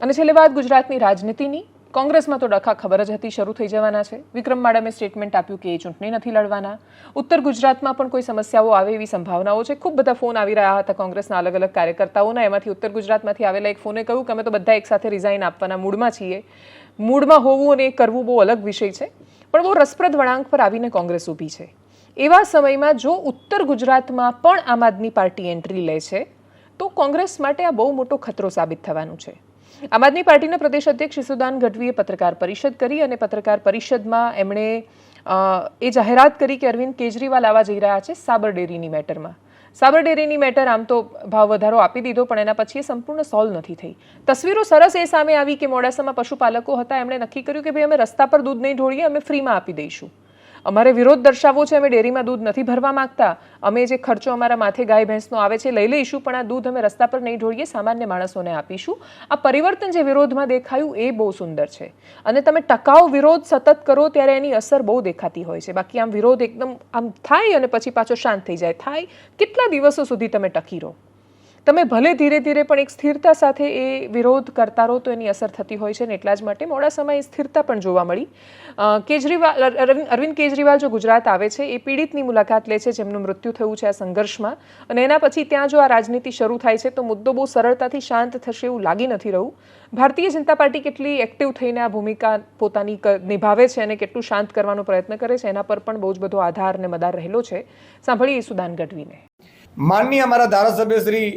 અને છેલ્લે વાત ગુજરાતની રાજનીતિની. કોંગ્રેસમાં તો ડખા ખબર જ હતી, શરૂ થઈ જવાના છે. વિક્રમ માડમે સ્ટેટમેન્ટ આપ્યું કે એ ચૂંટણી નથી લડવાના. ઉત્તર ગુજરાતમાં પણ કોઈ સમસ્યાઓ આવે એવી સંભાવનાઓ છે. ખૂબ બધા ફોન આવી રહ્યા હતા કોંગ્રેસના અલગ અલગ કાર્યકર્તાઓના. એમાંથી ઉત્તર ગુજરાતમાંથી આવેલા એક ફોને કહ્યું કે અમે તો બધા એકસાથે રિઝાઇન આપવાના મૂડમાં છીએ. મૂડમાં હોવું અને એ કરવું બહુ અલગ વિષય છે. પણ બહુ રસપ્રદ વળાંક પર આવીને કોંગ્રેસ ઊભી છે. એવા સમયમાં જો ઉત્તર ગુજરાતમાં પણ આમ આદમી પાર્ટી એન્ટ્રી લે છે, તો કોંગ્રેસ માટે આ બહુ મોટો ખતરો સાબિત થવાનું છે. આમ આદમી પાર્ટીના પ્રદેશ અધ્યક્ષ શિશુદાન ગઢવીએ પત્રકાર પરિષદ કરી અને પત્રકાર પરિષદમાં એમણે એ જાહેરાત કરી કે અરવિંદ કેજરીવાલ આવવા જઈ રહ્યા છે સાબર ડેરીની મેટરમાં. સાબર ડેરીની મેટર આમ તો ભાવ વધારો આપી દીધો, પણ એના પછી સંપૂર્ણ સોલ્વ નથી થઈ. તસવીરો સરસ એ સામે આવી કે મોડાસામાં પશુપાલકો હતા, એમણે નક્કી કર્યું કે ભાઈ અમે રસ્તા પર દૂધ નહીં ઢોળીએ, અમે ફ્રીમાં આપી દઈશું. અમારે વિરોધ દર્શાવવો છે, અમે ડેરીમાં દૂધ નથી ભરવા માંગતા. અમે જે ખર્ચો અમારા માથે ગાય, ભેંસનો આવે છે, લઈ લઈશું, પણ આ દૂધ અમે રસ્તા પર નહીં ઢોળીએ, સામાન્ય માણસોને આપીશું. આ પરિવર્તન જે વિરોધમાં દેખાયું, એ બહુ સુંદર છે. અને તમે ટકાઉ વિરોધ સતત કરો ત્યારે એની અસર બહુ દેખાતી હોય છે. બાકી આમ વિરોધ એકદમ આમ થાય અને પછી પાછો શાંત થઈ જાય. થાય કેટલા દિવસો સુધી તમે ટકી રહો? તમે ભલે ધીરે ધીરે પણ એક સ્થિરતા સાથે એ વિરોધ કરતા રહો તો એની અસર થતી હોય છે ને એટલા જ માટે મોડા સમયે સ્થિરતા પણ જોવા મળી. કેજરીવાલ અરવિંદ કેજરીવાલ જો ગુજરાત આવે છે, એ પીડિતની મુલાકાત લે છે, જેમનું મૃત્યુ થયું છે આ સંઘર્ષમાં. અને એના પછી ત્યાં જો આ રાજનીતિ શરૂ થાય છે, તો મુદ્દો બહુ સરળતાથી શાંત થશે એવું લાગી નથી રહ્યું. ભારતીય જનતા પાર્ટી કેટલી એક્ટિવ થઈને આ ભૂમિકા પોતાની નિભાવે છે અને કેટલું શાંત કરવાનો પ્રયત્ન કરે છે, એના પર પણ બહુ જ બધો આધાર અને મદાર રહેલો છે. સાંભળીએ સુદાન ગઢવીને. માનનીય અમારા ધારાસભ્ય શ્રી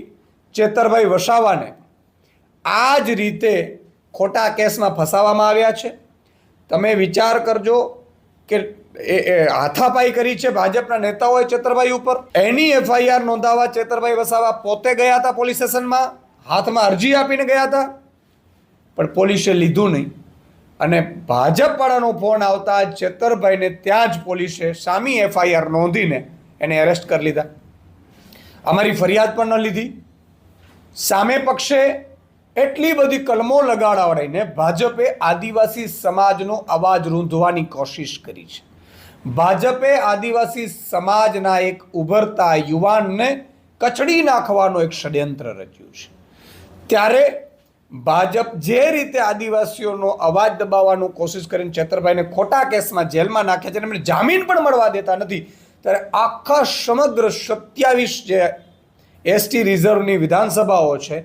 ચેતરભાઈ વસાવાને આ જ રીતે ખોટા કેસમાં ફસાવવામાં આવ્યા છે. તમે વિચાર કરજો કે એ હાથાપાઈ કરી છે ભાજપના નેતાઓએ ચેતરભાઈ ઉપર. એની એફઆઈઆર નોંધાવવા ચેતરભાઈ વસાવા પોતે ગયા હતા પોલીસ સ્ટેશનમાં, હાથમાં અરજી આપીને ગયા હતા. પણ પોલીસે લીધું નહીં. અને ભાજપવાળાનો ફોન આવતા ચેતરભાઈને ત્યાં જ પોલીસે સામી એફઆઈઆર નોંધીને એને એરેસ્ટ કરી લીધા. અમારી ફરિયાદ પણ ન લીધી. સામે પક્ષે એટલી બધી કલમો લગાડાવડાઈને ભાજપે આદિવાસી સમાજનો અવાજ રૂંધવાની કોશિશ કરી છે. ભાજપે આદિવાસી સમાજના એક ઉભરતા યુવાનને કચડી નાખવાનો એક ષડયંત્ર રચ્યું છે. ત્યારે ભાજપ જે રીતે આદિવાસીઓનો અવાજ દબાવવાનું કોશિશ કરીને છેતરભાઈને ખોટા કેસમાં જેલમાં નાખ્યા છે અને એમને જામીન પણ મળવા દેતા નથી ત્યારે આખા સમગ્ર સત્યાવીસ જે એસટી રિઝર્વની વિધાનસભાઓ છે,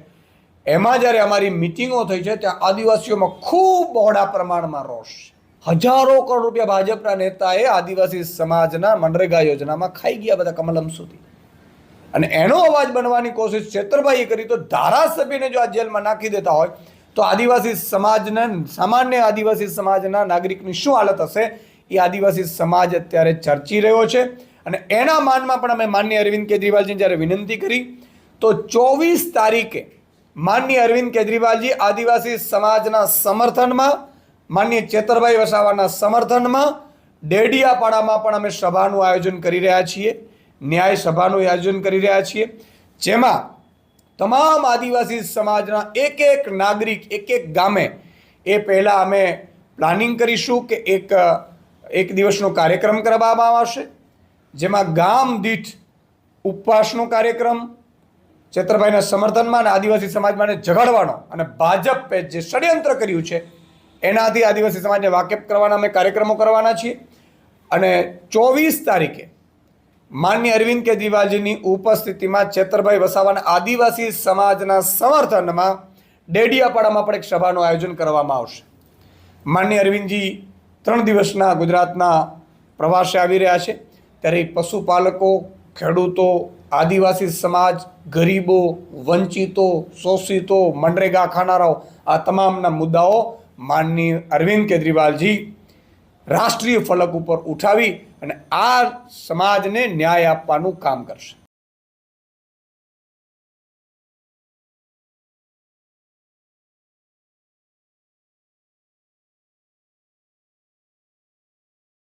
એમાં જ્યારે અમારી મિટિંગો થઈ છે, ત્યાં આદિવાસીઓમાં ખૂબ બહોળા પ્રમાણમાં રોષ છે. હજારો કરોડ રૂપિયા ભાજપના નેતાએ આદિવાસી સમાજના મનરેગા યોજનામાં ખાઈ ગયા બધા કમલમ સુધી. અને એનો અવાજ બનવાની કોશિશ છેતરભાઈએ કરી, તો ધારાસભ્યને જો આ જેલમાં નાખી દેતા હોય, તો આદિવાસી સમાજને, સામાન્ય આદિવાસી સમાજના નાગરિકની શું હાલત હશે? એ આદિવાસી સમાજ અત્યારે ચર્ચી રહ્યો છે. અને એના માનમાં પણ અમે માન્ય અરવિંદ કેજરીવાલજીને જ્યારે વિનંતી કરી, તો ચોવીસ તારીખે માન્ય અરવિંદ કેજરીવાલજી આદિવાસી સમાજના સમર્થનમાં, માન્ય ચેતરભાઈ વસાવાના સમર્થનમાં ડેડિયાપાડામાં પણ અમે સભાનું આયોજન કરી રહ્યા છીએ. ન્યાય સભાનું આયોજન કરી રહ્યા છીએ. જેમાં તમામ આદિવાસી સમાજના એક એક નાગરિક, એક એક ગામે એ પહેલાં અમે પ્લાનિંગ કરીશું કે એક એક દિવસનો કાર્યક્રમ કરવામાં આવશે, જેમાં ગામ દીઠ ઉપવાસનો કાર્યક્રમ, ચેતરભાઈના સમર્થનમાં અને આદિવાસી સમાજમાં ઝઘડવાનો અને ભાજપે જે ષડયંત્ર કર્યું છે, એનાથી આદિવાસી સમાજને વાકેફ કરવાના અમે કાર્યક્રમો કરવાના છીએ. અને ચોવીસ તારીખે માન્ય અરવિંદ કેજરીવાલજીની ઉપસ્થિતિમાં ચેતરભાઈ વસાવાના આદિવાસી સમાજના સમર્થનમાં ડેડિયાપાડામાં પણ એક સભાનું આયોજન કરવામાં આવશે. માન્ય અરવિંદજી ત્રણ દિવસના ગુજરાતના પ્રવાસે આવી રહ્યા છે. ત્યારે પશુપાલકો, ખેડૂતો, આદિવાસી સમાજ, ગરીબો, વંચિતો, શોષિતો, મનરેગા ખાનારાઓ, આ તમામના મુદ્દાઓ માનનીય અરવિંદ કેજરીવાલજી રાષ્ટ્રીય ફલક ઉપર ઉઠાવી અને આ સમાજને ન્યાય આપવાનું કામ કરશે.